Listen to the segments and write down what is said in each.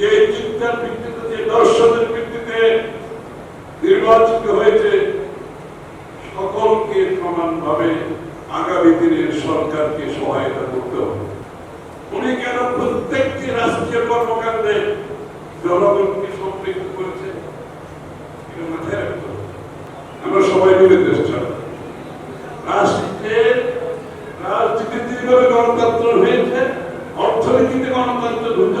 যে চিন্তার ভিত্তিতে যে দর্শনের ভিত্তিতে নির্বাচিত হয়েছে, সকলকে সমানভাবে আগামী দিনের সরকারকে সহায়তা করতে উনি কেন প্রত্যেকটি রাষ্ট্রীয় কর্মকাণ্ডে জনগণকে সম্পৃক্ত করেছে। আমরা সবাই মিলে দেশ রাষ্ট্রের রাজনীতিতে যেভাবে গণতন্ত্র হয়েছে, অর্থনীতিতে গণতন্ত্র ঢুকতে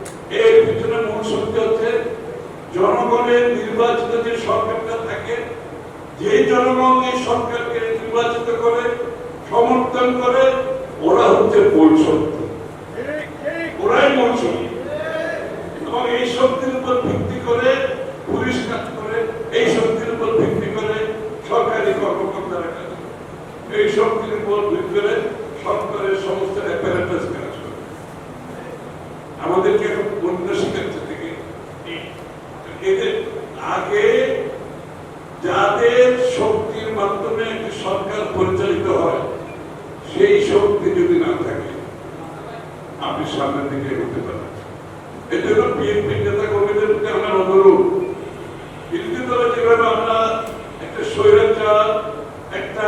এর পিছনে মূল শক্তি হচ্ছে, জনগণের নির্বাচিত যে সরকারটা থাকে যে জনগণ এই সরকারকে নির্বাচিত করে, সমর্থন করে, ওরা হচ্ছে মূল শক্তি ওরাই মূল শক্তি এবং এই শক্তির উপর ভিত্তি করে, পুলিশ কাজ করে, এই শক্তির উপর ভিত্তি করে সরকারি কর্মকর্তারা কাজ করে। এই শক্তির উপর ভিত্তি করে সরকারের সমস্ত অ্যাপারেটাস কাজ করে আমাদেরকে এখন অন্য শিখাচ্ছে থেকে এদের আগে যাদের শক্তির মাধ্যমে একটি সরকার পরিচালিত হয় সেই শক্তি যদি না থাকে আপনি সামনের দিকে এগোতে পারেন এই বিএনপি নেতা কর্মীদের প্রতি আমার অনুরোধ। বিরোধী দলে যেভাবে আমরা একটা স্বৈরাচার, একটা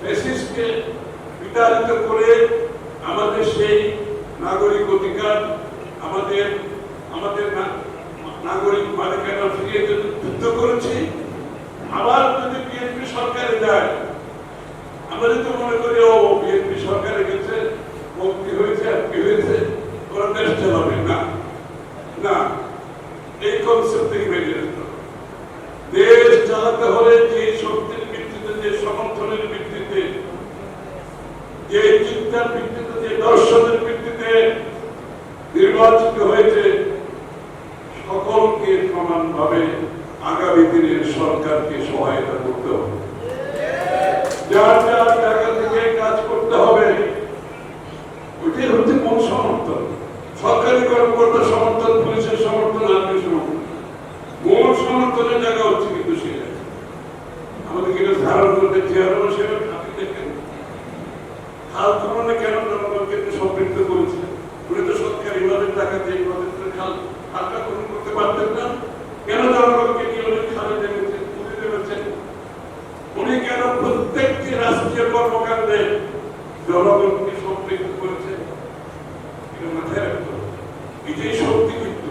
ফেসিসকে বিতাড়িত করে আমাদের সেই নাগরিক অধিকার, আমাদের আমাদের নাগরিক মালিকানা ফিরিয়ে দিতে যুদ্ধ করেছি আবার যদি বিএনপি সরকারে যায় আমরা যদি মনে করি ও বিএনপি সরকারে গেছে মুক্তি হয়েছে আর কি হয়েছে ওরা দেশ চালাবে না না এই কনসেপ্ট থেকে বেরিয়ে আসতে হবে। দেশ চালাতে হলে যে শক্তির ভিত্তিতে যে সমর্থনের ভিত্তিতে যে চিন্তার ভিত্তিতে যে দর্শনের ভিত্তিতে নির্বাচিত হয়েছে সকলকে সমানভাবে আগামী দিনের সরকারকে সহায়তা করতে হবে। যার যার থেকে কাজ করতে হবে, ওইটাই হচ্ছে মূল সমর্থন। সরকারি কর্মকর্তা সমর্থন, পুলিশের সমর্থন, আর্মির সমর্থন। মূল সমর্থনের জায়গা হচ্ছে কিন্তু সে জায়গা। আমাদের কিন্তু ধারণ করতে চেয়ারম্যান সেবা আপনি দেখেন। খাল খননে কেন জনগণকে সম্পৃক্ত করেছে উনি তো সরকারিভাবে টাকা দিয়ে প্রজেক্টের খাল খালটা খনন করতে পারতেন না। কেন জনগণকে নিয়ে উনি খালে নেমেছেন পুঁজি নেমেছেন উনি কেন প্রত্যেকটি রাষ্ট্রীয় কর্মকাণ্ডে জনগণকে সম্পৃক্ত করেছে এটা মাথায় রাখতে হবে। এটাই শক্তি কিন্তু।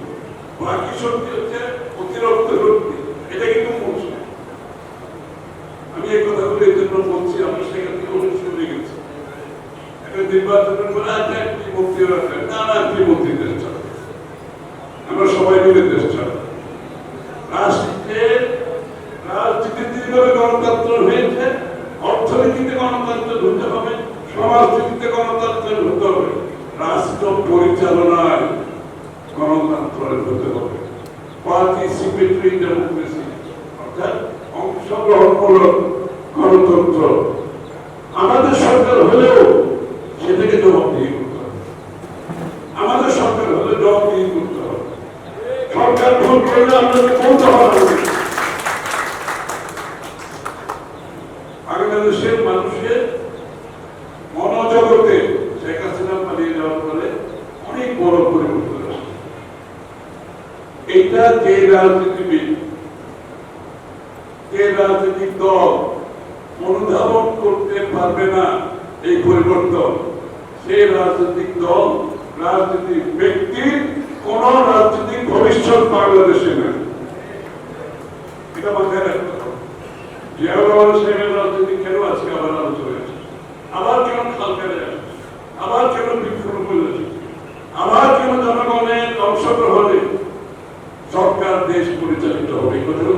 বাকি শক্তি হচ্ছে অতিরিক্ত শক্তি। এটা কিন্তু মূল আমি এই কথাগুলো এই জন্য বলছি আমরা সেখান থেকে অনেক শুনে গেছি। একটা নির্বাচনের পরে আছে একটি মুক্তি রাখেন না না একটি মুক্তি দেশ চালাবে আমরা সবাই মিলে দেশ চালাই রাষ্ট্রের রাজনীতিতে যেভাবে গণতন্ত্র হয়েছে অর্থনীতিতে গণতন্ত্র ঢুকতে হবে সমাজনীতিতে গণতন্ত্র ঢুকতে হবে রাষ্ট্র পরিচালনায় গণতন্ত্র ঢুকতে হবে পার্টিসিপেটরি ডেমোক্রেসি, অর্থাৎ অংশগ্রহণমূলক গণতন্ত্র। আমাদের সরকার হলেও সেটাকে জবাবদিহি করতে হবে। আমাদের সরকার হলে জবাবদিহি করতে হবে। সরকার ভুল করলে আমাদের বলতে হবে। বাংলাদেশের মানুষের মনোজগতে শেখ হাসিনা পালিয়ে যাওয়ার পরে অনেক বড় পরিবর্তন এটা যে রাজনীতিবিদ, যে রাজনৈতিক দল অনুধাবন করতে পারবে না এই পরিবর্তন সেই রাজনৈতিক দল, রাজনৈতিক ব্যক্তির কোন রাজনৈতিক ভবিষ্যৎ বাংলাদেশে নেই। এটা মাথায় রাখতে হবে। জিয়াউর রহমান সাহেবের রাজনীতি কেন আজকে আবার আলোচনা আসছে আবার কেন খাল ফেলে আবার কেন বৃক্ষরোপণ আবার কেন জনগণের অংশগ্রহণে সরকার দেশ পরিচালিত হবে। কথা